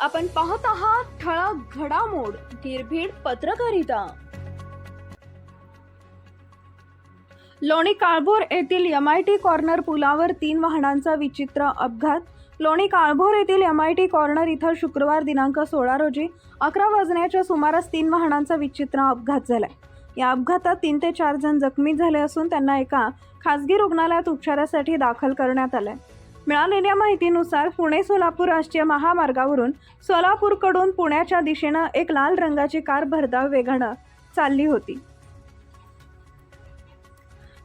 आपण पाहत आहात ठळक घडामोड निर्भीड पत्रकारिता. लोणी काळभोर येथील एम आय टी कॉर्नर पुलावर तीन वाहनांचा विचित्र अपघात. लोणी काळभोर येथील एम आय टी कॉर्नर इथं शुक्रवार दिनांक सोळा रोजी अकरा वाजण्याच्या सुमारास तीन वाहनांचा विचित्र अपघात झालाय. या अपघातात तीन ते चार जण जखमी झाले असून त्यांना एका खासगी रुग्णालयात उपचारासाठी दाखल करण्यात आलंय. मिळालेल्या माहितीनुसार पुणे सोलापूर राष्ट्रीय महामार्गावरून सोलापूरकडून पुण्याच्या दिशेनं एक लाल रंगाची कार भरधाव वेगानं चालली होती.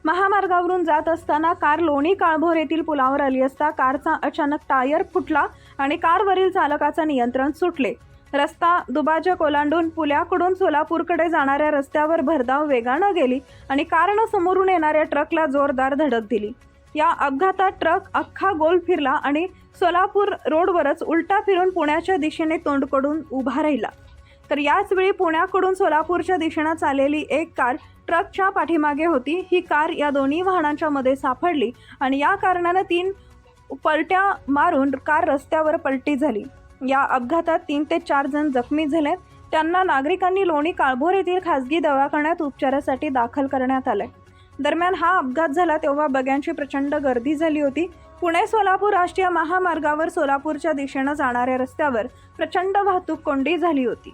महामार्गावरून जात असताना कार लोणी काळभोर येथील पुलावर आली असता कारचा अचानक टायर फुटला आणि कारवरील चालकाचं नियंत्रण सुटले. रस्ता दुबाजक ओलांडून पुल्याकडून सोलापूरकडे जाणाऱ्या रस्त्यावर भरधाव वेगानं गेली आणि कारनं समोरून येणाऱ्या ट्रकला जोरदार धडक दिली. या अपघातात ट्रक अख्खा गोल फिरला आणि सोलापूर रोडवरच उलटा फिरून पुण्याच्या दिशेने तोंडकडून उभा राहिला. तर याचवेळी पुण्याकडून सोलापूरच्या दिशेनं चाललेली एक कार ट्रकच्या पाठीमागे होती. ही कार या दोन्ही वाहनांच्या मध्ये सापडली आणि या कारणानं तीन पलट्या मारून कार रस्त्यावर पलटी झाली. या अपघातात तीन ते चार जण जखमी झाले. त्यांना नागरिकांनी लोणी काळभोर येथील खासगी दवाखान्यात उपचारासाठी दाखल करण्यात आलं. दरम्यान हा अपघात झाला तेव्हा बग्यांची प्रचंड गर्दी झाली होती. पुणे सोलापूर राष्ट्रीय महामार्गावर सोलापूरच्या दिशेनं जाणाऱ्या रस्त्यावर प्रचंड वाहतूक कोंडी झाली होती.